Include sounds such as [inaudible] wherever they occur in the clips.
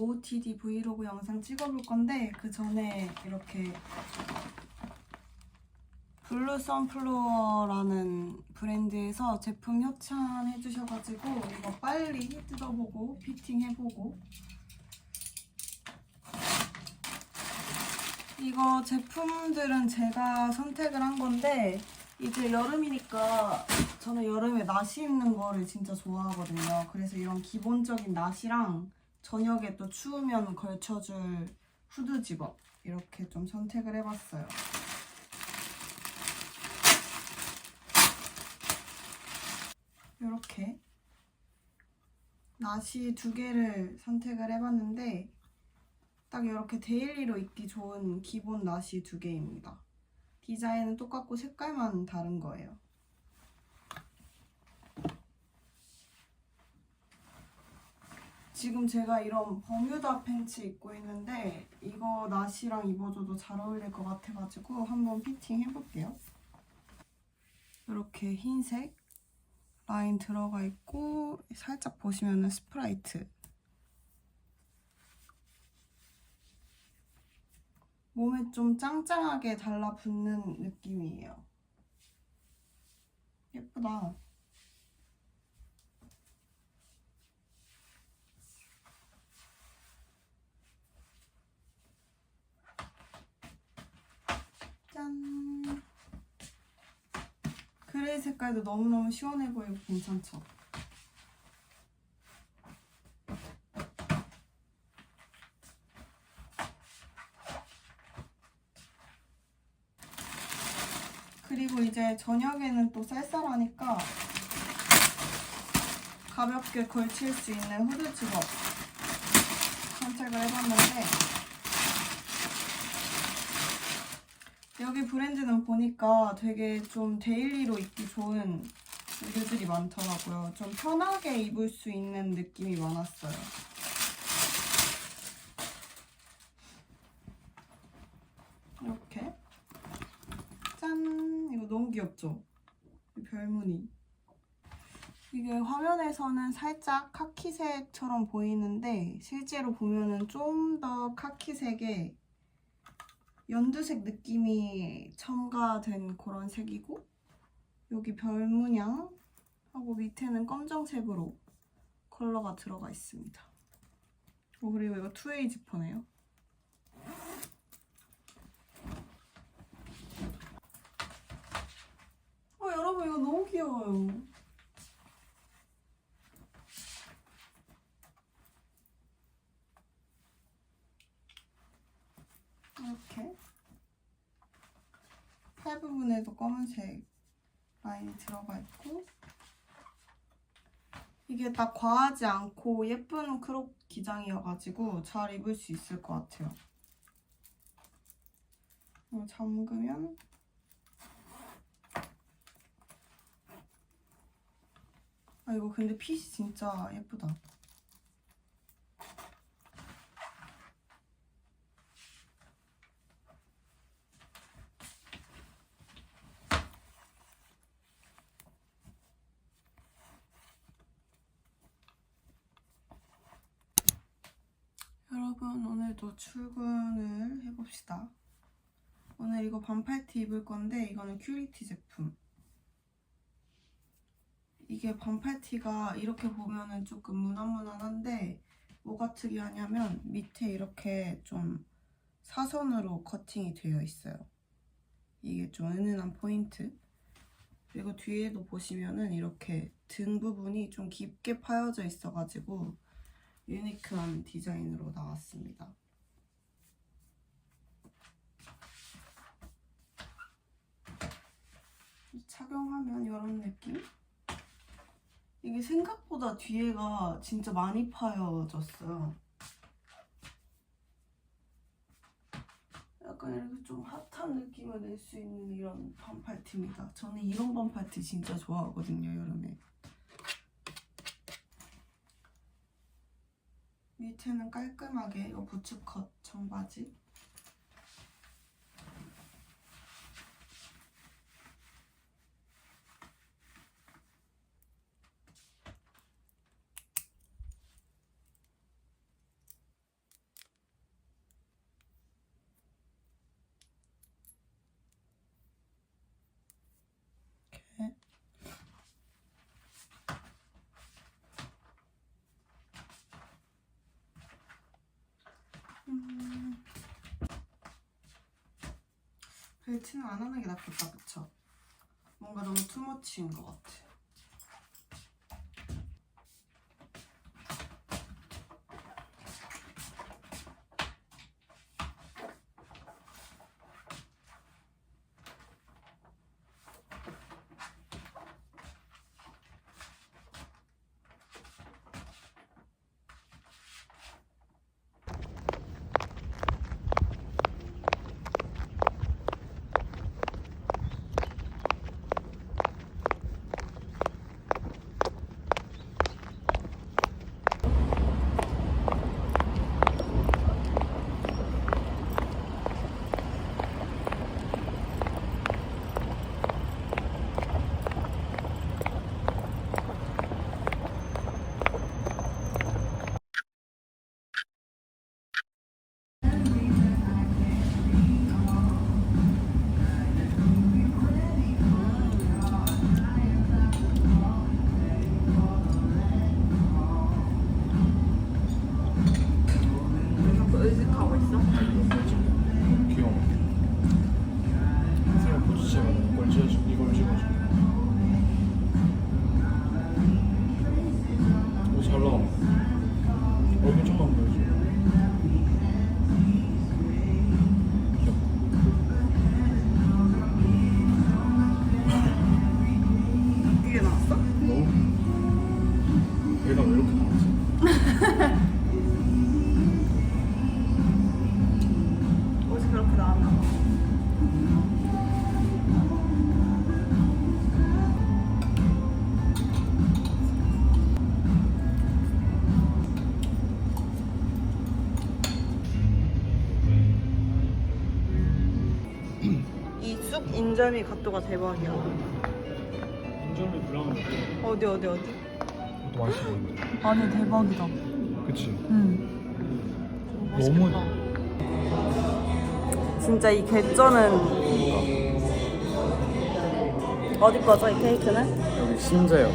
OOTD 브이로그 영상 찍어볼 건데 그 전에 이렇게 블루 선플로어라는 브랜드에서 제품 협찬해 주셔가지고 이거 빨리 뜯어보고 피팅해보고 이거 제품들은 제가 선택을 한 건데 이제 여름이니까 저는 여름에 나시 입는 거를 진짜 좋아하거든요. 그래서 이런 기본적인 나시랑 저녁에 또 추우면 걸쳐줄 후드 집업 이렇게 좀 선택을 해봤어요. 이렇게 나시 두 개를 선택을 해봤는데 딱 이렇게 데일리로 입기 좋은 기본 나시 두 개입니다. 디자인은 똑같고 색깔만 다른 거예요. 지금 제가 이런 버뮤다 팬츠 입고 있는데 이거 나시랑 입어줘도 잘 어울릴 것 같아가지고 한번 피팅 해볼게요. 이렇게 흰색 라인 들어가 있고 살짝 보시면은 스프라이트 몸에 좀 짱짱하게 달라붙는 느낌이에요. 예쁘다. 짠. 그레이 색깔도 너무너무 시원해 보이고 괜찮죠? 그리고 이제 저녁에는 또 쌀쌀하니까 가볍게 걸칠 수 있는 후드 집업 선택을 해봤는데 여기 브랜드는 보니까 되게 좀 데일리로 입기 좋은 무드들이 많더라고요. 좀 편하게 입을 수 있는 느낌이 많았어요. 이렇게 짠! 이거 너무 귀엽죠? 이 별무늬. 이게 화면에서는 살짝 카키색처럼 보이는데 실제로 보면은 좀 더 카키색에 연두색 느낌이 첨가된 그런 색이고 여기 별 문양 하고 밑에는 검정색으로 컬러가 들어가 있습니다. 어, 그리고 이거 투웨이 지퍼네요. 어, 여러분 이거 너무 귀여워요. 이렇게 팔 검은색 라인이 들어가 있고 이게 딱 과하지 않고 예쁜 크롭 기장이어가지고 잘 입을 수 있을 것 같아요. 잠그면 아 이거 근데 핏이 진짜 예쁘다. 여러분 오늘도 출근을 해봅시다. 오늘 이거 반팔티 입을 건데 이거는 큐리티 제품. 이게 반팔티가 이렇게 보면은 조금 무난무난한데 뭐가 특이하냐면 밑에 이렇게 좀 사선으로 커팅이 되어 있어요. 이게 좀 은은한 포인트. 그리고 뒤에도 보시면은 이렇게 등 부분이 좀 깊게 파여져 있어가지고 유니크한 디자인으로 나왔습니다. 착용하면 이런 느낌? 이게 생각보다 뒤에가 진짜 많이 파여졌어요. 약간 이렇게 좀 핫한 느낌을 낼 수 있는 이런 반팔티입니다. 저는 이런 반팔티 진짜 좋아하거든요, 여름에. 밑에는 깔끔하게 이거 부츠컷 청바지 벨트는 안 하는 게 낫겠다, 그쵸? 뭔가 너무 투머치인 것 같아. 인절미 갓도가 대박이야. 인절미 브라운 어디 어디 어디? 그것도 맛있어 보인다. 아니 대박이다. 그치? 응. 너무 진짜 이 개쩌는. 어디 거죠 이 케이크는? 여기 심재요.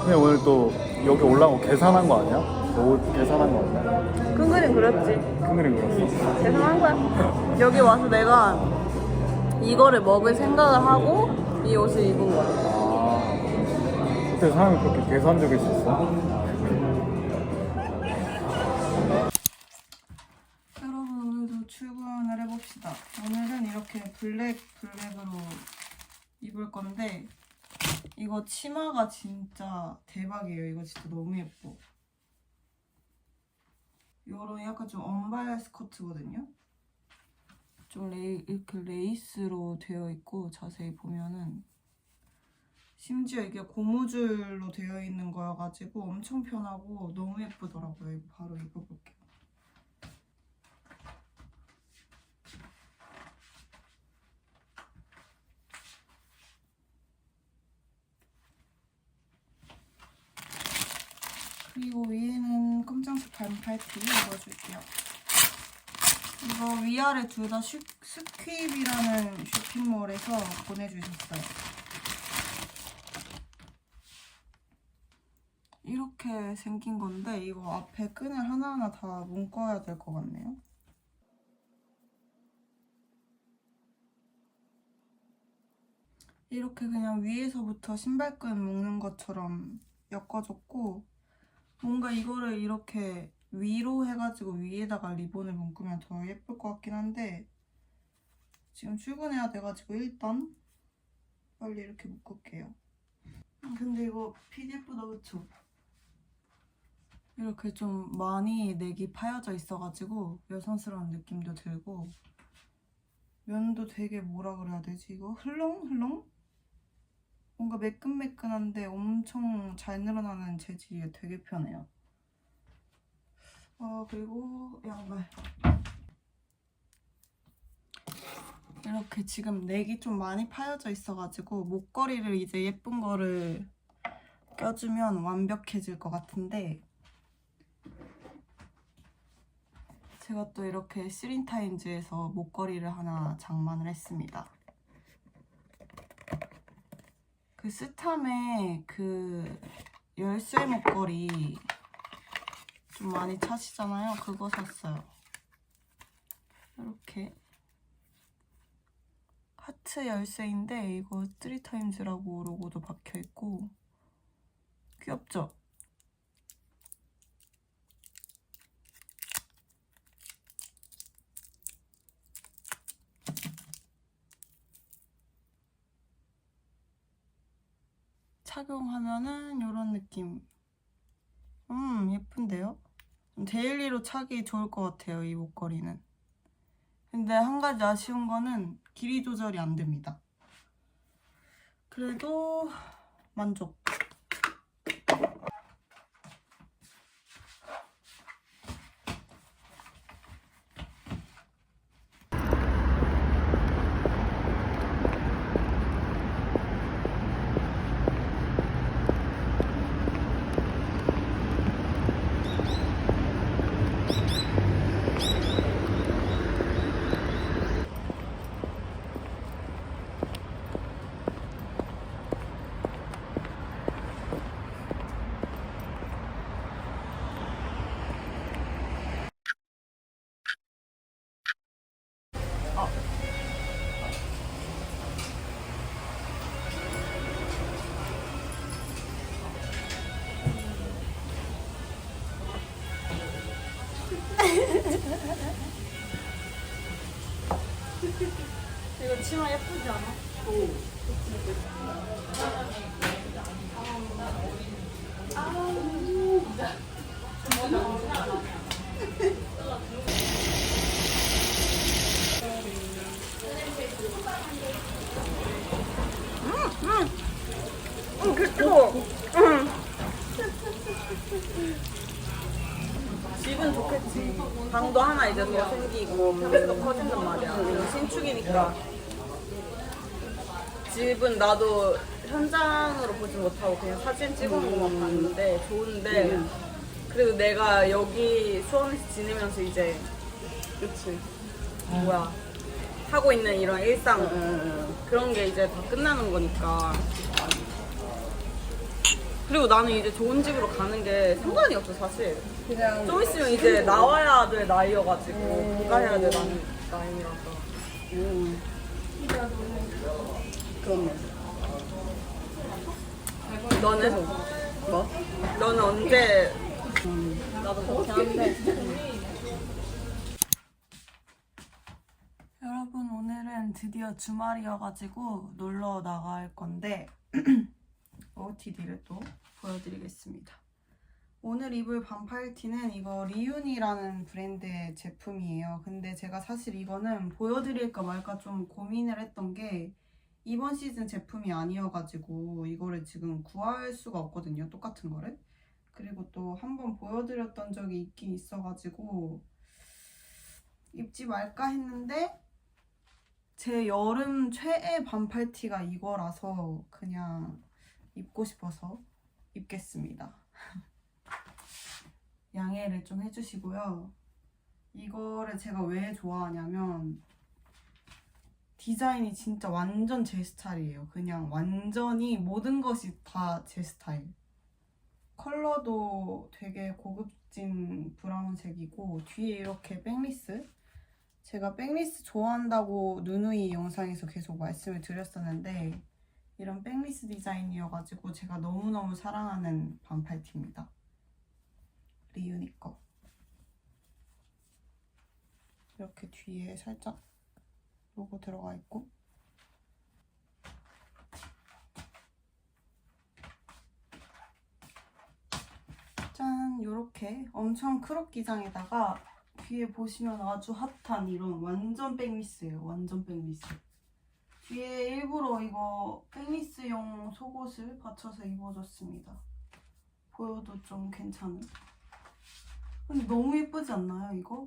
근데 오늘 또 여기 올라온 거 계산한 거 아니야? 너 계산한 거 아니야? 큰 그림 그렸지. 큰 그림 그렸어. 계산한 거야. 여기 와서 내가 이거를 먹을 생각을 하고 이 옷을 입은. 아, 그때 사람이 그렇게 계산적일 수 있어? 여러분 오늘도 출근을 해봅시다. 오늘은 이렇게 블랙 블랙으로 입을 건데 이거 치마가 진짜 대박이에요. 이거 진짜 너무 예뻐. 요런 약간 좀 언발 스커트거든요. 좀 레이, 이렇게 레이스로 되어 있고 자세히 보면은 심지어 이게 고무줄로 되어 있는 거여가지고 엄청 편하고 너무 예쁘더라고요. 바로 입어볼게요. 그리고 위에는 검정색 반팔티 입어줄게요. 이거 위아래 둘 다 스퀴브라는 쇼핑몰에서 보내주셨어요. 이렇게 생긴 건데 이거 앞에 끈을 하나하나 다 묶어야 될 것 같네요. 이렇게 그냥 위에서부터 신발끈 묶는 것처럼 엮어줬고 뭔가 이거를 이렇게 위로 해가지고 위에다가 리본을 묶으면 더 예쁠 것 같긴 한데 지금 출근해야 돼가지고 일단 빨리 이렇게 묶을게요. 음, 근데 이거 PDF다 그쵸? 이렇게 좀 많이 넥이 파여져 있어가지고 여성스러운 느낌도 들고 면도 되게 뭐라 그래야 되지 이거? 흘렁흘렁? 뭔가 매끈매끈한데 엄청 잘 늘어나는 재질이 되게 편해요. 아 그리고 양말. 이렇게 지금 넥이 좀 많이 파여져 있어가지고 목걸이를 이제 예쁜 거를 껴주면 완벽해질 것 같은데 제가 또 이렇게 시린타임즈에서 목걸이를 하나 장만을 했습니다. 그 스탐의 그 열쇠 목걸이 좀 많이 차시잖아요. 그거 샀어요. 이렇게 하트 열쇠인데 이거 3타임즈라고 로고도 박혀 있고 귀엽죠? 착용하면은 이런 느낌. 음, 예쁜데요? 데일리로 차기 좋을 것 같아요, 이 목걸이는. 근데 한 가지 아쉬운 거는 길이 조절이 안 됩니다. 그래도 만족. 응, 그쵸? 응. 집은 좋겠지. 방도 하나 이제 더 생기고 벽에도 커진단 말이야. 신축이니까. 집은 나도 현장으로 보지 못하고 그냥 사진 찍어보고만 봤는데 좋은데 그래도 내가 여기 수원에서 지내면서 이제 그치. 뭐야 하고 있는 이런 일상 그런 게 이제 다 끝나는 거니까 그리고 나는 이제 좋은 집으로 가는 게 상관이 없어 사실 그냥 좀 있으면 이제 나와야 될 나이여가지고 귀가해야 될 나이- 나이라서 음. 그렇네. 너는? 뭐? 너는 언제 음. 나도 그렇긴 한데 여러분 오늘은 드디어 주말이어가지고 놀러 나갈 건데 [clears throat] OOTD를 또 보여드리겠습니다. 오늘 입을 반팔 티는 이거 리윤이라는 브랜드의 제품이에요. 근데 제가 사실 이거는 보여드릴까 말까 좀 고민을 했던 게 이번 시즌 제품이 아니어가지고 이거를 지금 구할 수가 없거든요 똑같은 거를. 그리고 또 한번 보여드렸던 적이 있긴 있어가지고 입지 말까 했는데 제 여름 최애 반팔티가 이거라서 그냥 입고 싶어서 입겠습니다. [laughs] 양해를 좀 해주시고요. 이거를 제가 왜 좋아하냐면 디자인이 진짜 완전 제 스타일이에요. 그냥 완전히 모든 것이 다 제 스타일. 컬러도 되게 고급진 브라운색이고 뒤에 이렇게 백리스 제가 백리스 좋아한다고 누누이 영상에서 계속 말씀을 드렸었는데 이런 백리스 디자인이어가지고 제가 너무너무 사랑하는 반팔티입니다. 리유니 거. 이렇게 뒤에 살짝 로고 들어가 있고. 짠! 요렇게 엄청 크롭 기장에다가 뒤에 보시면 아주 핫한 이런 완전 백리스예요. 완전 백리스 뒤에 일부러 이거 백리스용 속옷을 받쳐서 입어줬습니다. 보여도 좀 괜찮은. 근데 너무 예쁘지 않나요 이거?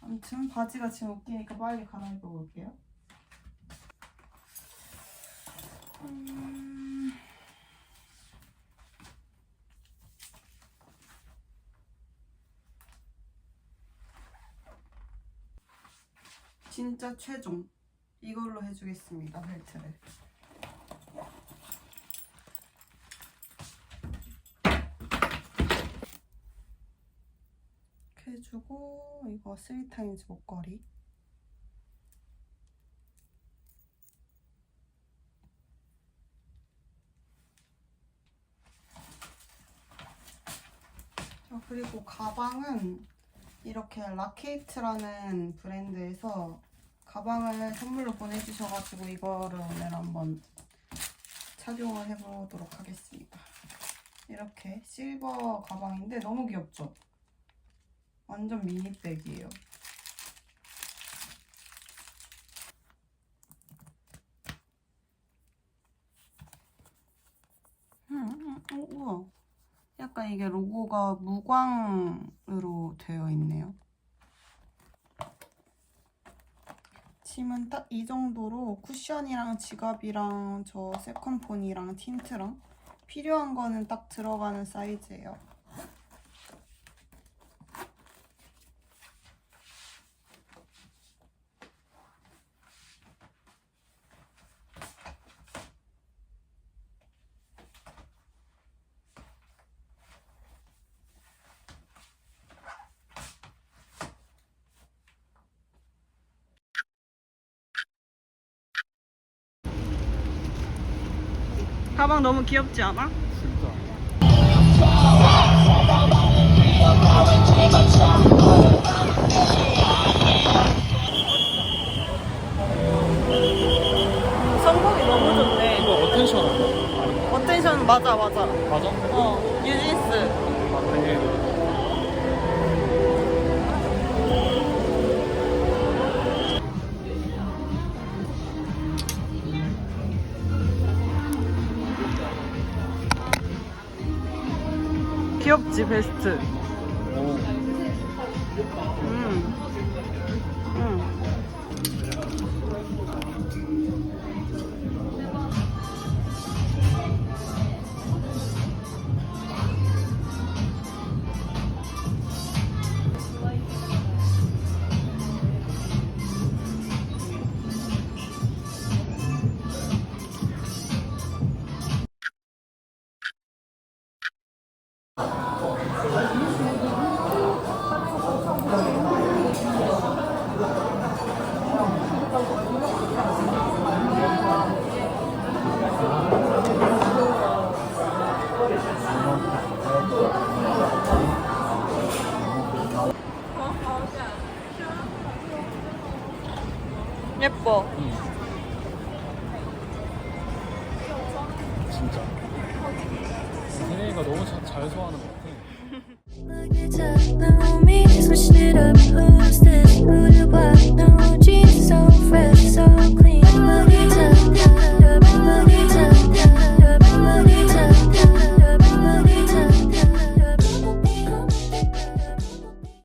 아무튼 바지가 지금 웃기니까 빨리 갈아입어 볼게요. 음... 진짜 최종 이걸로 해주겠습니다. 벨트를. 이렇게 해주고 이거 3타임즈 목걸이 어, 그리고 가방은 이렇게 라케이트라는 브랜드에서 가방을 선물로 보내주셔가지고 이거를 오늘 한번 착용을 해보도록 하겠습니다. 이렇게 실버 가방인데 너무 귀엽죠? 완전 미니백이에요. 음, 음, 어, 우와. 약간 이게 로고가 무광으로 되어 있네요. 짐은 딱 이 정도로 쿠션이랑 지갑이랑 저 세컨폰이랑 틴트랑 필요한 거는 딱 들어가는 사이즈예요. 가방 너무 귀엽지 않아? 진짜. 성공이 너무 좋네. 이거 어텐션 아니야? 어텐션 맞아 맞아. 맞아? 어 뉴진스. 맞네. 귀 예뻐. 진